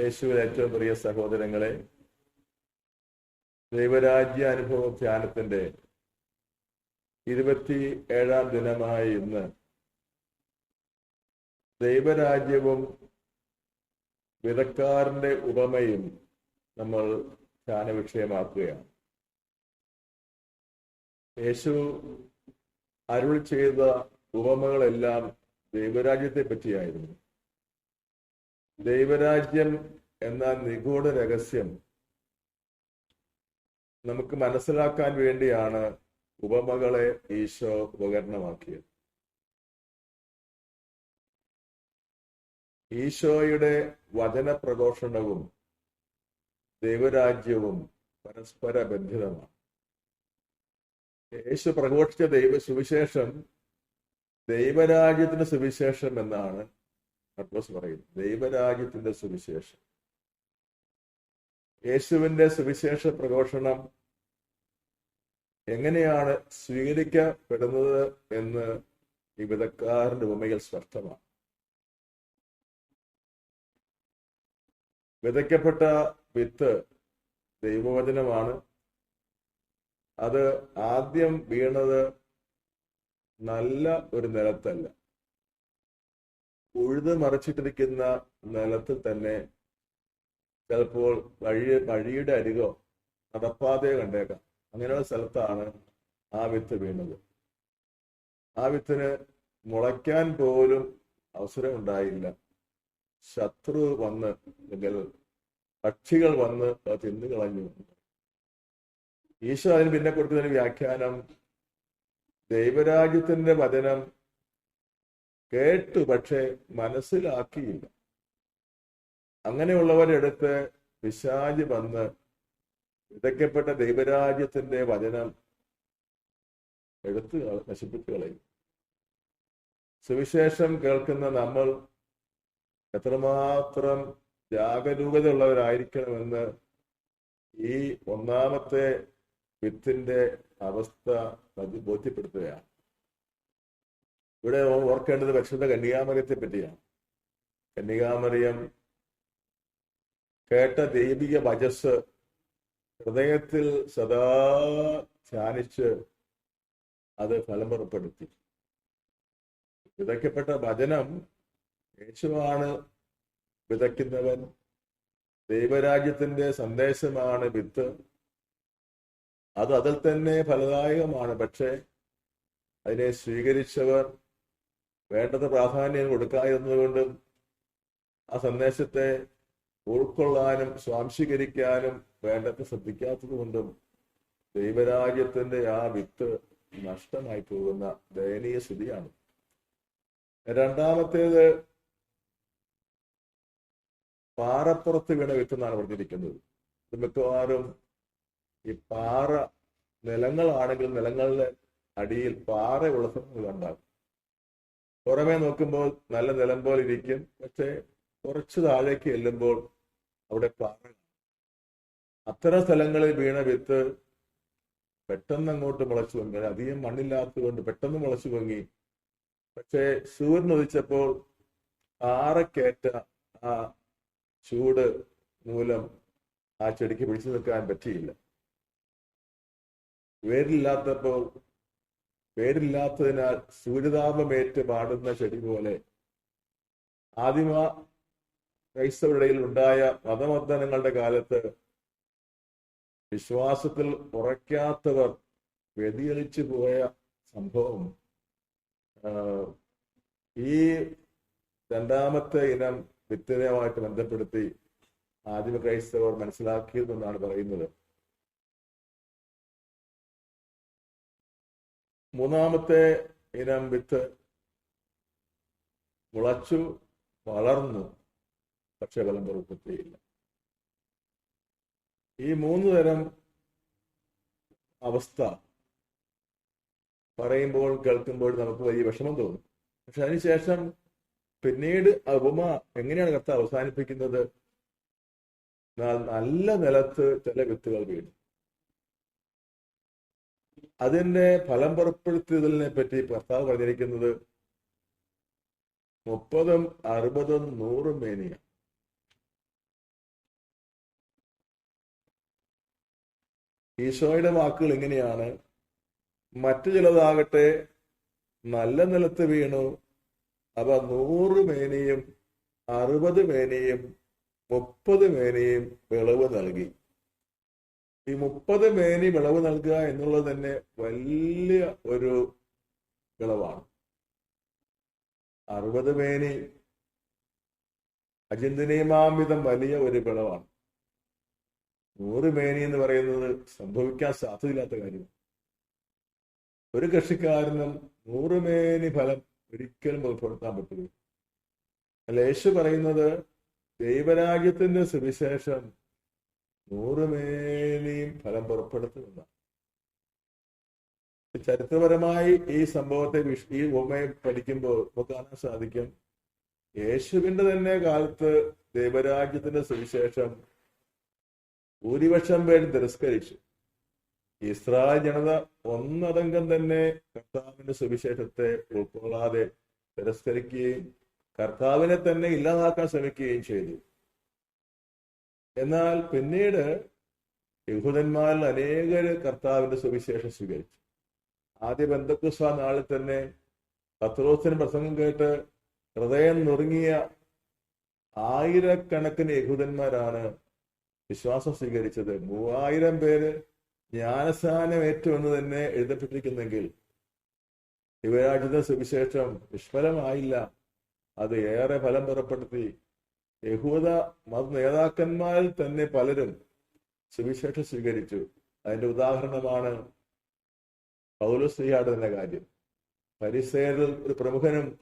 യേശുവിൽ ഏറ്റവും പ്രിയ സഹോദരങ്ങളെ ദൈവരാജ്യ അനുഭവ ധ്യാനത്തിന്റെ ഇരുപത്തി ഏഴാം ദിനമായ ഇന്ന് ദൈവരാജ്യവും വിതക്കാരന്റെ ഉപമയും നമ്മൾ ധ്യാന വിഷയമാക്കുകയാണ് യേശു അരുൾ ചെയ്ത ഉപമകളെല്ലാം ദൈവരാജ്യത്തെ പറ്റിയായിരുന്നു. ദൈവരാജ്യം എന്ന നിഗൂഢ രഹസ്യം നമുക്ക് മനസ്സിലാക്കാൻ വേണ്ടിയാണ് ഉപമകളെ ഈശോ ഉപകരണമാക്കിയത്. ഈശോയുടെ വചന പ്രഘോഷണവും ദൈവരാജ്യവും പരസ്പര ബന്ധിതമാണ് യേശു പ്രഘോഷിച്ച ദൈവ സുവിശേഷം ദൈവരാജ്യത്തിന് സുവിശേഷം എന്നാണ് പത്രോസ് പറയുന്നു ദൈവരാജ്യത്തിന്റെ സുവിശേഷം. യേശുവിന്റെ സുവിശേഷ പ്രഘോഷണം എങ്ങനെയാണ് സ്വീകരിക്കപ്പെടുന്നത് എന്ന് ഈ വിധക്കാരന്റെ ഉപമയിൽ സ്പഷ്ടമാണ്. വിതയ്ക്കപ്പെട്ട വിത്ത് ദൈവവചനമാണ്. അത് ആദ്യം വീണത് നല്ല ഒരു നിലത്തല്ല. ഉഴുത് മറിച്ചിട്ടിരിക്കുന്ന നിലത്തിൽ തന്നെ ചിലപ്പോൾ വഴി വഴിയുടെ അരികോ നടപ്പാതയോ കണ്ടേക്കാം. അങ്ങനെയുള്ള സ്ഥലത്താണ് ആ വിത്ത് വീണത്. ആ വിത്തിന് മുളയ്ക്കാൻ പോലും അവസരം ഉണ്ടായില്ല. ശത്രു വന്ന് അല്ലെങ്കിൽ പക്ഷികൾ വന്ന് തിന്നു കളഞ്ഞു. ഈശോ അതിന് പിന്നെ കൊടുക്കുന്നതിന് വ്യാഖ്യാനം ദൈവരാജ്യത്തിന്റെ വചനം കേട്ടു പക്ഷെ മനസ്സിലാക്കിയില്ല. അങ്ങനെയുള്ളവരെടുത്ത് പിശാജ് വന്ന് വിതയ്ക്കപ്പെട്ട ദൈവരാജ്യത്തിന്റെ വചനം എടുത്ത് നശിപ്പിച്ചു കളയും. സുവിശേഷം കേൾക്കുന്ന നമ്മൾ എത്രമാത്രം ജാഗരൂകതയുള്ളവരായിരിക്കണമെന്ന് ഈ ഒന്നാമത്തെ വിത്തിന്റെ അവസ്ഥ ബോധ്യപ്പെടുത്തുകയാണ്. ഇവിടെ ഓർക്കേണ്ടത് പരിശുദ്ധ കന്യകാമറിയത്തെ പറ്റിയാണ് കന്യകാമറിയം കേട്ട ദൈവിക വജസ് ഹൃദയത്തിൽ സദാ ധ്യാനിച്ച് അത് ഫലം പുറപ്പെടുത്തി വിതയ്ക്കപ്പെട്ട വചനം യേശുവാണ് വിതയ്ക്കുന്നവൻ. ദൈവരാജ്യത്തിന്റെ സന്ദേശമാണ് വിത്ത്. അത് അതിൽ തന്നെ ഫലദായകമാണ്. പക്ഷേ അതിനെ സ്വീകരിച്ചവർ വേണ്ടത് പ്രാധാന്യം കൊടുക്കാതിരുന്നതുകൊണ്ട് ആ സന്ദേശത്തെ ഉൾക്കൊള്ളാനും സ്വാംശീകരിക്കാനും വേണ്ടത്ര ശ്രദ്ധിക്കാത്തത് കൊണ്ടും ദൈവരാജ്യത്തിന്റെ ആ വിത്ത് നഷ്ടമായി പോകുന്ന ദയനീയ സ്ഥിതിയാണ്. രണ്ടാമത്തേത് പാറപ്പുറത്ത് വീണ വിത്ത് എന്നാണ് പറഞ്ഞിരിക്കുന്നത് മിക്കവാറും ഈ പാറ നിലങ്ങളാണെങ്കിൽ നിലങ്ങളുടെ അടിയിൽ പാറ ഉള്ള കണ്ടാകും പുറമേ നോക്കുമ്പോൾ നല്ല നിലം പോലെ ഇരിക്കും. പക്ഷെ കുറച്ച് താഴേക്ക് ചെല്ലുമ്പോൾ അവിടെ പാറ അത്തരം സ്ഥലങ്ങളിൽ വീണ വിത്ത് പെട്ടെന്ന് അങ്ങോട്ട് മുളച്ചു പൊങ്ങി. അധികം മണ്ണില്ലാത്തതുകൊണ്ട് പെട്ടെന്ന് മുളച്ചു പൊങ്ങി. പക്ഷേ സൂര്യൻ ഉദിച്ചപ്പോൾ ആറക്കേറ്റ ആ ചൂട് മൂലം ആ ചെടിക്ക് പിടിച്ചു നിൽക്കാൻ പറ്റിയില്ല. വേരില്ലാത്തപ്പോൾ വേരില്ലാത്തതിനാൽ സൂര്യതാപമേറ്റ് പാടുന്ന ചെടി പോലെ ആദിമ ക്രൈസ്തവരുടെയിൽ ഉണ്ടായ മതമർദ്ദനങ്ങളുടെ കാലത്ത് വിശ്വാസത്തിൽ ഉറയ്ക്കാത്തവർ വ്യതിചലിച്ചു പോയ സംഭവം. ഈ രണ്ടാമത്തെ ഇനം വിത്തനയുമായിട്ട് ബന്ധപ്പെടുത്തി ആദിമ ക്രൈസ്തവർ മനസ്സിലാക്കിയതെന്നാണ് പറയുന്നത്. മൂന്നാമത്തെ ഇനം വിത്ത് മുളച്ചു വളർന്നു പക്ഷെ ഫലം പുറപ്പെടുത്തിയില്ല ഈ മൂന്ന് തരം അവസ്ഥ പറയുമ്പോൾ കേൾക്കുമ്പോൾ നമുക്ക് വലിയ വിഷമം തോന്നും. പക്ഷെ അതിനുശേഷം പിന്നീട് ഉപമ എങ്ങനെയാണ് കഥ അവസാനിപ്പിക്കുന്നത്? നല്ല നിലത്ത് ചില വിത്തുകൾ വീണു. അതിന്റെ ഫലം പുറപ്പെടുത്തിയതിനെ പറ്റി കർത്താവ് പറഞ്ഞിരിക്കുന്നത് മുപ്പതും അറുപതും നൂറും മേനിയ. ഈശോയുടെ വാക്കുകൾ ഇങ്ങനെയാണ്. മറ്റു ചിലതാകട്ടെ നല്ല നിലത്ത് വീണു. അവ നൂറ് മേനിയും അറുപത് മേനിയും മുപ്പത് മേനിയും വിളവ് നൽകി. ഈ മുപ്പത് മേനി വിളവ് നൽകുക എന്നുള്ളത് തന്നെ വലിയ ഒരു വിളവാണ്. അറുപത് മേനി അചിന്തനീയമാംവിധം വലിയ ഒരു വിളവാണ്. നൂറ് മേനി എന്ന് പറയുന്നത് സംഭവിക്കാൻ സാധ്യതയില്ലാത്ത കാര്യമാണ് ഒരു കൃഷിക്കാരനും നൂറ് മേനി ഫലം ഒരിക്കലും ഉൾപ്പെടുത്താൻ പറ്റില്ല. അല്ല യേശു പറയുന്നത് ദൈവരാജ്യത്തിന്റെ സുവിശേഷം നൂറ് മേനിയും ഫലം പുറപ്പെടുത്തുന്നതാണ് ചരിത്രപരമായി ഈ സംഭവത്തെ ഈ ഉപമയെ പഠിക്കുമ്പോൾ നമുക്ക് കാണാൻ സാധിക്കും യേശുവിന്റെ തന്നെ കാലത്ത് ദൈവരാജ്യത്തിന്റെ സുവിശേഷം ഭൂരിപക്ഷം പേര് തിരസ്കരിച്ചു. ഇസ്രായേൽ ജനത ഒന്നടങ്കം തന്നെ കർത്താവിന്റെ സുവിശേഷത്തെ ഉൾക്കൊള്ളാതെ തിരസ്കരിക്കുകയും കർത്താവിനെ തന്നെ ഇല്ലാതാക്കാൻ ശ്രമിക്കുകയും ചെയ്തു. എന്നാൽ പിന്നീട് യഹൂദന്മാരിൽ അനേകര് കർത്താവിന്റെ സുവിശേഷം സ്വീകരിച്ചു. ആദ്യ ബന്ധക്കുസ്വ നാളിൽ തന്നെ പത്രോസിന് പ്രസംഗം കേട്ട് ഹൃദയം നുറുങ്ങിയ ആയിരക്കണക്കിന് യഹൂദന്മാരാണ് വിശ്വാസം സ്വീകരിച്ചത്. മൂവായിരം പേര് ജ്ഞാനസ്ഥാനം ഏറ്റു എന്ന് തന്നെ എഴുതപ്പെട്ടിരിക്കുന്നെങ്കിൽ യുവരാജ്യത്തെ സുവിശേഷം നിഷ്ഫലമായില്ല. അത് ഏറെ ഫലം പുറപ്പെടുത്തി. യഹൂദ മത നേതാക്കന്മാരിൽ തന്നെ പലരും സുവിശേഷം സ്വീകരിച്ചു. അതിന്റെ ഉദാഹരണമാണ് പൗലോസ്ലിയുടെ തന്നെ കാര്യം. പരിസേരിൽ ഒരു പ്രമുഖനും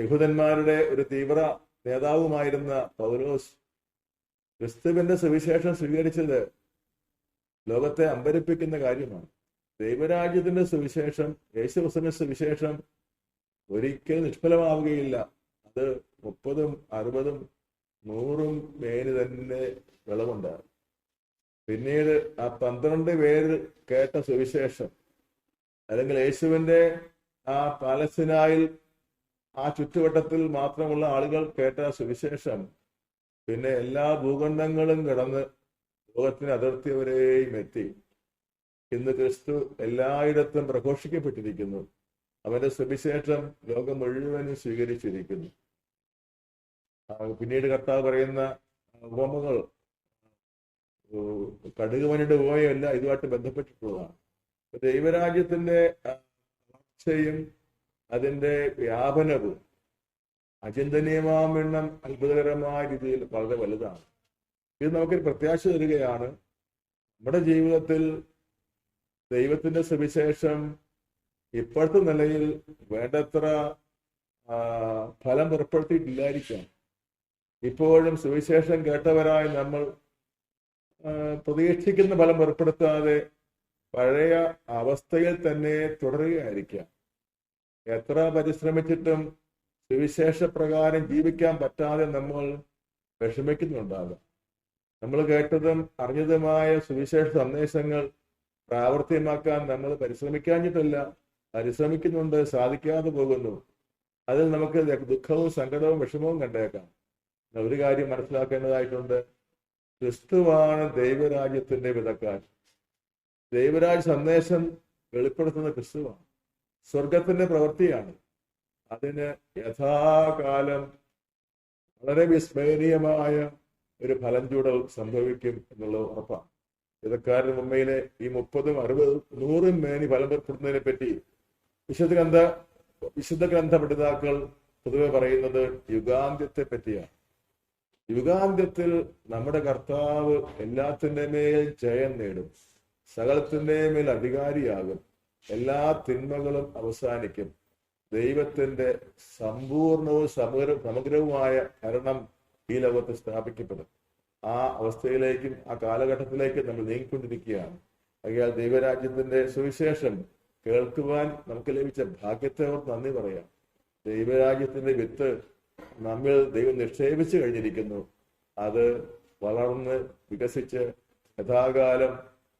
യഹൂദന്മാരുടെ ഒരു തീവ്ര നേതാവുമായിരുന്ന പൗലോസ് ക്രിസ്തുവിന്റെ സുവിശേഷം സ്വീകരിച്ചത് ലോകത്തെ അമ്പരിപ്പിക്കുന്ന കാര്യമാണ്. ദൈവരാജ്യത്തിന്റെ സുവിശേഷം യേശുക്രിസ്തുവിന്റെ സുവിശേഷം ഒരിക്കലും നിഷ്ഫലമാവുകയില്ല. അത് മുപ്പതും അറുപതും നൂറും പേര് തന്നെ വിളവുണ്ടാകും പിന്നീട് ആ പന്ത്രണ്ട് പേര് കേട്ട സുവിശേഷം അല്ലെങ്കിൽ യേശുവിന്റെ ആ പാലസ്തീനായിൽ ആ ചുറ്റുവട്ടത്തിൽ മാത്രമുള്ള ആളുകൾ കേട്ട സുവിശേഷം പിന്നെ എല്ലാ ഭൂഖണ്ഡങ്ങളും കടന്ന് ലോകത്തിന് അതിർത്തി വരെയും എത്തി. ഇന്ന് ക്രിസ്തു എല്ലായിടത്തും പ്രഘോഷിക്കപ്പെട്ടിരിക്കുന്നു. അവന്റെ സുവിശേഷം ലോകം മുഴുവനും സ്വീകരിച്ചിരിക്കുന്നു. പിന്നീട് കർത്താവ് പറയുന്ന ഉപമകൾ കടുകുവനിയുടെ ഉപമയല്ല ഇതുമായിട്ട് ബന്ധപ്പെട്ടിട്ടുള്ളതാണ്. ദൈവരാജ്യത്തിന്റെ വളർച്ചയും അതിന്റെ വ്യാപനവും അചിന്തനീയമാമെണ്ണം അത്ഭുതകരമായ രീതിയിൽ വളരെ വലുതാണ്. ഇത് നമുക്കൊരു പ്രത്യാശ തരികയാണ്. നമ്മുടെ ജീവിതത്തിൽ ദൈവത്തിന്റെ സുവിശേഷം ഇപ്പോഴത്തെ നിലയിൽ വേണ്ടത്ര ഫലം പുറപ്പെടുത്തിയിട്ടില്ലായിരിക്കാം. ഇപ്പോഴും സുവിശേഷം കേട്ടവരായി നമ്മൾ പ്രതീക്ഷിക്കുന്ന ഫലം ഏർപ്പെടുത്താതെ പഴയ അവസ്ഥയിൽ തന്നെ തുടരുകയായിരിക്കാം എത്ര പരിശ്രമിച്ചിട്ടും സുവിശേഷ പ്രകാരം ജീവിക്കാൻ പറ്റാതെ നമ്മൾ വിഷമിക്കുന്നുണ്ടാകാം. നമ്മൾ കേട്ടതും അറിഞ്ഞതുമായ സുവിശേഷ സന്ദേശങ്ങൾ പ്രാവർത്തികമാക്കാൻ നമ്മൾ പരിശ്രമിക്കാഞ്ഞിട്ടില്ല. പരിശ്രമിക്കുന്നുണ്ട് സാധിക്കാതെ പോകുന്നു. അതിൽ നമുക്ക് ദുഃഖവും സങ്കടവും വിഷമവും കണ്ടേക്കാം. ഒരു കാര്യം മനസ്സിലാക്കേണ്ടതായിട്ടുണ്ട്. ക്രിസ്തുവാണ് ദൈവരാജ്യത്തിന്റെ വിതക്കാൻ ദൈവരാജ്യ സന്ദേശം വെളിപ്പെടുത്തുന്ന ക്രിസ്തുവാണ്. സ്വർഗത്തിന്റെ പ്രവൃത്തിയാണ്. അതിന് യഥാകാലം വളരെ വിസ്മരണീയമായ ഒരു ഫലം ചൂടൽ സംഭവിക്കും എന്നുള്ളത് ഉറപ്പാണ്. ഇതക്കാരുടെ മുമ്പയിലെ ഈ മുപ്പതും അറുപതും നൂറും മേനി ഫലം പുറപ്പെടുന്നതിനെ പറ്റി വിശുദ്ധ ഗ്രന്ഥ വിശുദ്ധ ഗ്രന്ഥ പഠിതാക്കൾ പൊതുവെ പറയുന്നത് യുഗാന്ത്യത്തെ പറ്റിയാണ്. യുഗാന്ത്യത്തിൽ നമ്മുടെ കർത്താവ് എല്ലാത്തിന്റെ മേൽ ജയം നേടും. സകലത്തിന്റെ മേൽ അധികാരിയാകും. എല്ലാ തിന്മകളും അവസാനിക്കും. ദൈവത്തിന്റെ സമ്പൂർണവും സമഗ്ര സമഗ്രവുമായ ഭരണം ഈ ലോകത്ത് സ്ഥാപിക്കപ്പെടും. ആ അവസ്ഥയിലേക്കും ആ കാലഘട്ടത്തിലേക്കും നമ്മൾ നീങ്ങിക്കൊണ്ടിരിക്കുകയാണ്. അയാൾ ദൈവരാജ്യത്തിന്റെ സുവിശേഷം കേൾക്കുവാൻ നമുക്ക് ലഭിച്ച ഭാഗ്യത്തെ നന്ദി പറയാം. ദൈവരാജ്യത്തിന്റെ വിത്ത് നമ്മിൽ ദൈവം നിക്ഷേപിച്ചു കഴിഞ്ഞിരിക്കുന്നു. അത് വളർന്ന് വികസിച്ച് യഥാകാലം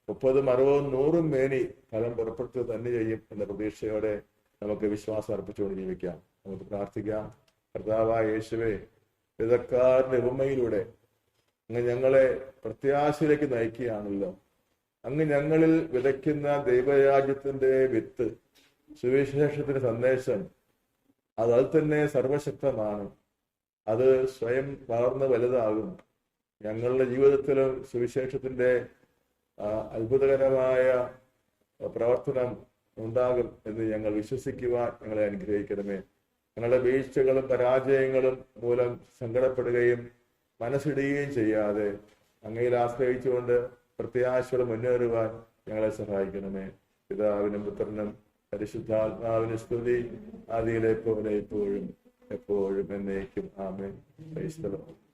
മുപ്പതും അറുപതും നൂറും മേനി ഫലം പുറപ്പെടുത്തുക തന്നെ ചെയ്യും എന്ന പ്രതീക്ഷയോടെ നമുക്ക് വിശ്വാസം അർപ്പിച്ചുകൊണ്ട് ജീവിക്കാം. നമുക്ക് പ്രാർത്ഥിക്കാം. കർത്താവായ യേശുവെ വിധക്കാരുടെ ഉപമയിലൂടെ അങ്ങ് ഞങ്ങളെ പ്രത്യാശയിലേക്ക് നയിക്കുകയാണല്ലോ. അങ്ങ് ഞങ്ങളിൽ വിതയ്ക്കുന്ന ദൈവരാജ്യത്തിന്റെ വിത്ത് സുവിശേഷത്തിന്റെ സന്ദേശം അത് അത് തന്നെ സർവശക്തമാണ്. അത് സ്വയം വളർന്ന് വലുതാകും. ഞങ്ങളുടെ ജീവിതത്തിലും സുവിശേഷത്തിന്റെ അത്ഭുതകരമായ പ്രവർത്തനം ഉണ്ടാകും എന്ന് ഞങ്ങൾ വിശ്വസിക്കുവാൻ ഞങ്ങളെ അനുഗ്രഹിക്കണമേ. ഞങ്ങളുടെ വീഴ്ചകളും പരാജയങ്ങളും മൂലം സങ്കടപ്പെടുകയും മനസ്സിടുകയും ചെയ്യാതെ അങ്ങയിൽ ആശ്രയിച്ചുകൊണ്ട് പ്രത്യാശയോടെ മുന്നേറുവാൻ ഞങ്ങളെ സഹായിക്കണമേ. പിതാവിനും പുത്രനും പരിശുദ്ധാത്മാവിന് സ്തുതി ആദിയിലെ പോലെ ഇപ്പോഴും എപ്പോഴും എന്നേക്കും. ആമേൻ. ക്രൈസ്തവം